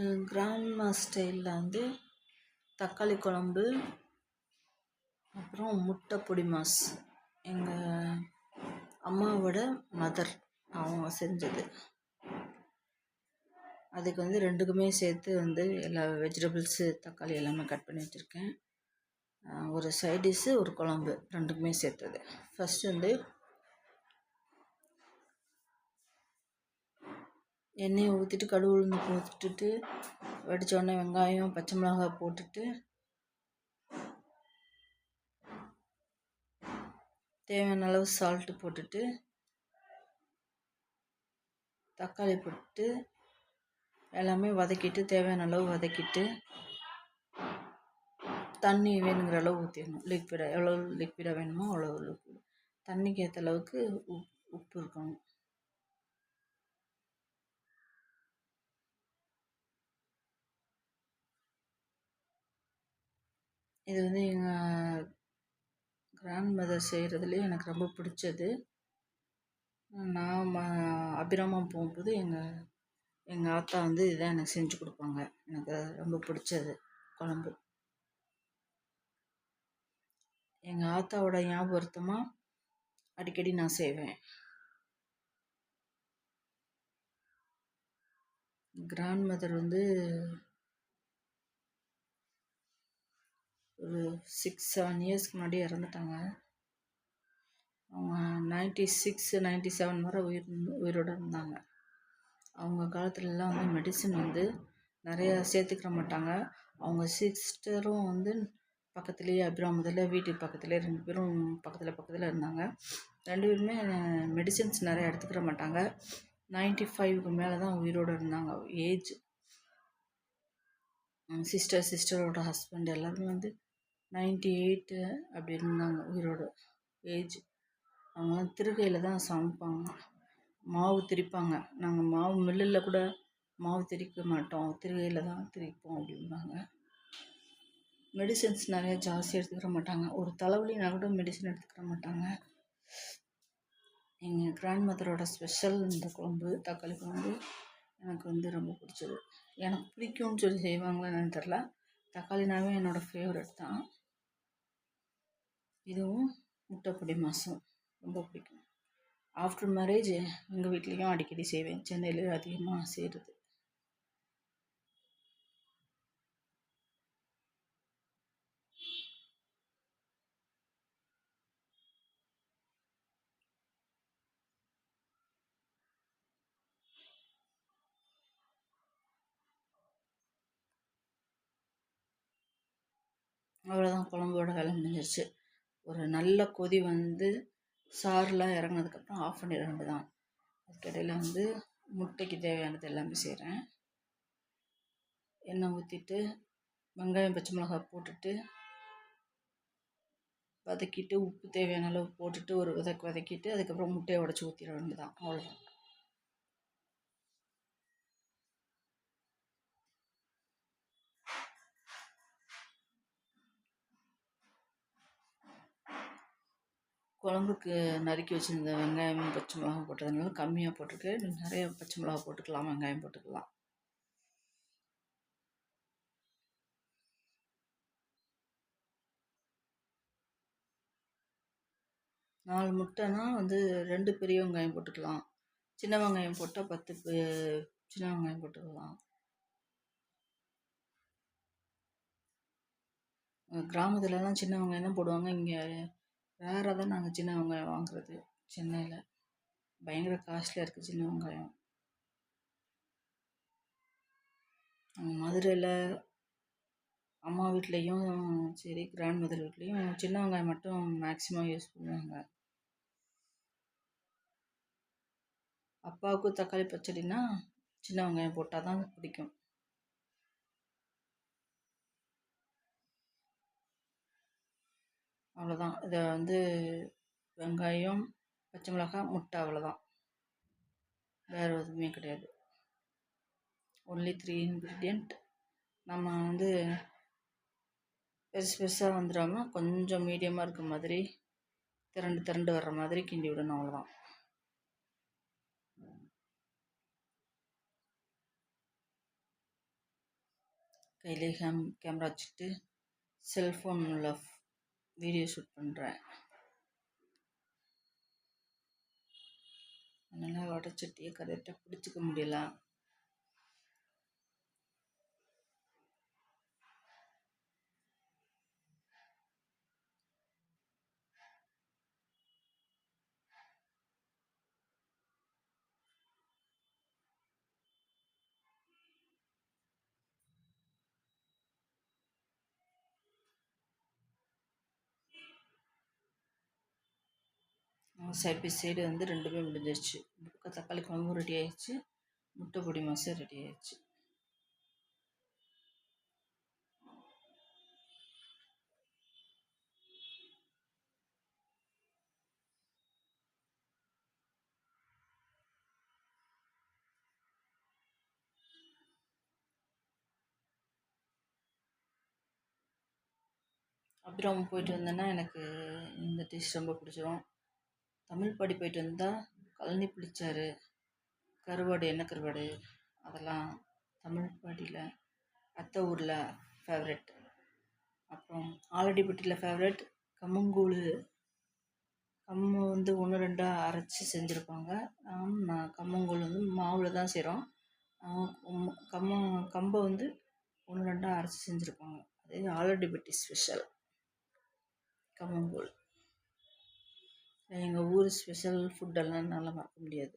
Grandma ஸ்டைலில் வந்து தக்காளி குழம்பு அப்புறம் முட்டை பொடி மாஸ். எங்கள் அம்மாவோட மதர் அவங்க செஞ்சது. அதுக்கு வந்து ரெண்டுக்குமே சேர்த்து வந்து எல்லா வெஜிடபிள்ஸு தக்காளி எல்லாமே கட் பண்ணி வச்சுருக்கேன். ஒரு சைட் டிஷ்ஷு ஒரு குழம்பு ரெண்டுக்குமே சேர்த்தது. ஃபஸ்ட்டு வந்து எண்ணெயை ஊற்றிட்டு கடுகு உளுந்து ஊற்றிட்டு வடித்தோடனே வெங்காயம் பச்சை மிளகாய் போட்டுட்டு தேவையான அளவு சால்ட்டு போட்டுட்டு தக்காளி போட்டு எல்லாமே வதக்கிட்டு தேவையான அளவு வதக்கிட்டு தண்ணி வேணுங்கிற அளவு ஊற்றிடணும் லிக்விடாக எவ்வளோ லிக்விடாக வேணுமோ அவ்வளோ லிக்விட் தண்ணிக்கு ஏற்ற அளவுக்கு உப் உப்பு இருக்கணும். இது வந்து எங்கள் கிராண்ட் மதர் செய்கிறதுலேயே எனக்கு ரொம்ப பிடிச்சது. நான் ம அபிராமம் போகும்போது எங்கள் எங்கள் ஆத்தா வந்து இதான் எனக்கு செஞ்சு கொடுப்பாங்க. எனக்கு ரொம்ப பிடிச்சது குழம்பு. எங்கள் ஆத்தாவோட ஞாபகார்த்தமாக அடிக்கடி நான் செய்வேன். கிராண்ட் மதர் வந்து ஒரு சிக்ஸ் செவன் இயர்ஸ்க்கு முன்னாடி இறந்துட்டாங்க. அவங்க நைன்ட்டி சிக்ஸ் நைன்ட்டி செவன் வரை உயிர் உயிரோடு இருந்தாங்க. அவங்க காலத்துலலாம் வந்து மெடிசன் வந்து நிறையா சேர்த்துக்கிற மாட்டாங்க. அவங்க சிஸ்டரும் வந்து பக்கத்துலேயே அபிராமத்தில் வீட்டுக்கு பக்கத்துலேயே ரெண்டு பேரும் பக்கத்தில் பக்கத்தில் இருந்தாங்க. ரெண்டு பேருமே மெடிசன்ஸ் நிறையா எடுத்துக்கிற மாட்டாங்க. நைன்ட்டி ஃபைவ்க்கு மேலே தான் உயிரோடு இருந்தாங்க. ஏஜ் சிஸ்டர் சிஸ்டரோட ஹஸ்பண்ட் எல்லாருமே வந்து நைன்ட்டி எயிட்டு அப்படி இருந்தாங்க உயிரோட. ஏஜ். அவங்க திருகையில் தான் சமைப்பாங்க. மாவு திரிப்பாங்க. நாங்கள் மாவு மில்லில் கூட மாவு திரிக்க மாட்டோம். திருகையில் தான் திரிப்போம் அப்படிம்பாங்க. மெடிசன்ஸ் நிறையா ஜாஸ்தி எடுத்துக்கிற மாட்டாங்க. ஒரு தலைவலினா கூட மெடிசன் எடுத்துக்கிற மாட்டாங்க. எங்கள் கிராண்ட் மதரோட ஸ்பெஷல் இந்த குழம்பு தக்காளி குழம்பு எனக்கு வந்து ரொம்ப பிடிச்சது. எனக்கு பிடிக்கும்னு சொல்லி செய்வாங்களா என்னன்னு தெரில தக்காளினாவே என்னோடய ஃபேவரட் தான். இதுவும் முட்டைப்பொடி மாதம் ரொம்ப பிடிக்கும். ஆஃப்டர் மேரேஜ் எங்கள் வீட்லேயும் அடிக்கடி செய்வேன். சென்னையில் அதிகமாக செய்கிறது அவ்வளோதான் குழம்போட வேலை முடிஞ்சிருச்சு. ஒரு நல்ல கொதி வந்து சாறுலாம் இறங்குனதுக்கப்புறம் ஆஃப் பண்ணிட வேண்டியதான் அதுக்கிடையில் வந்து முட்டைக்கு தேவையானது எல்லாமே செய்கிறேன் எண்ணெய் ஊற்றிட்டு வெங்காயம் பச்சை மிளகாய் போட்டுட்டு வதக்கிட்டு உப்பு தேவையான அளவு போட்டுட்டு ஒரு வதக்கு வதக்கிட்டு அதுக்கப்புறம் முட்டையை உடச்சி ஊற்றிட வேண்டியதான் அவ்வளோதான் குழம்புக்கு நறுக்கி வச்சுருந்த வெங்காயமும் பச்சை மிளகா போட்டதுனால கம்மியாக போட்டிருக்கேன் நிறைய பச்சை மிளகா போட்டுக்கலாம் வெங்காயம் போட்டுக்கலாம். நாலு முட்டைனா வந்து ரெண்டு பெரிய வெங்காயம் போட்டுக்கலாம். சின்ன வெங்காயம் போட்டால் பத்து சின்ன வெங்காயம் போட்டுக்கலாம். கிராமத்துலலாம் சின்ன வெங்காயம் தான் போடுவாங்க. இங்கே ரேராக தான் நாங்கள் சின்ன வெங்காயம் வாங்குறது சென்னையில். பயங்கர காஸ்ட்லியாக இருக்குது சின்ன வெங்காயம். மதுரையில் அம்மா வீட்லேயும் சரி கிராண்ட் மதர் வீட்லேயும் சின்ன வெங்காயம் மட்டும் மேக்ஸிமம் யூஸ் பண்ணுவாங்க. அப்பாவுக்கு தக்காளி பச்சடினா சின்ன வெங்காயம் போட்டால் தான் பிடிக்கும். அவ்வளோதான் இதை வந்து வெங்காயம் பச்சை மிளகாய் முட்டை அவ்வளோதான் வேறு எதுவுமே கிடையாது. ஒன்லி த்ரீ இன்க்ரீடியண்ட் நம்ம வந்து பெருசு பெருசாக வந்துடாமல் கொஞ்சம் மீடியமாக இருக்க மாதிரி திரண்டு திரண்டு வர்ற மாதிரி கிண்டி விடணும் அவ்வளோதான் கையிலே கேம் கேமரா வச்சுட்டு செல்ஃபோனில் வீடியோ ஷூட் பண்ணுறேன் அதனால் வடைச்சட்டியை கரெக்டாக பிடிச்சிக்க முடியல. சைட் பை சைடு வந்து ரெண்டுமே முடிஞ்சிருச்சு இந்த தக்காளி குழம்பும் ரெடி ஆயிடுச்சு. முட்டை பொடி மாசம் ரெடி ஆயிடுச்சு. அப்புறம் போயிட்டு வந்தேன்னா எனக்கு இந்த டிஷ் ரொம்ப பிடிச்சிரும். தமிழ் படி போயிட்டு வந்தால் கழனி புளிச்சாறு கருவாடு எண்ணெய் கருவாடு? அதெல்லாம் தமிழ் படியில் அத்தை ஊரில் ஃபேவரெட் அப்புறம் ஆலடிப்பட்டியில் ஃபேவரெட் கம்மங்கூழ். கம்மு வந்து ஒன்று ரெண்டாக அரைச்சி செஞ்சுருப்பாங்க. நான் கம்மங்கூழ் வந்து மாவில் தான் செய்கிறோம் கம்ம கம்பை வந்து ஒன்று ரெண்டாக அரைச்சி செஞ்சுருப்பாங்க. அதே ஆலடிப்பட்டி ஸ்பெஷல் கம்மங்கூழ். எங்கள் ஊர் ஸ்பெஷல் ஃபுட்டெல்லாம் என்னால் மறக்க முடியாது.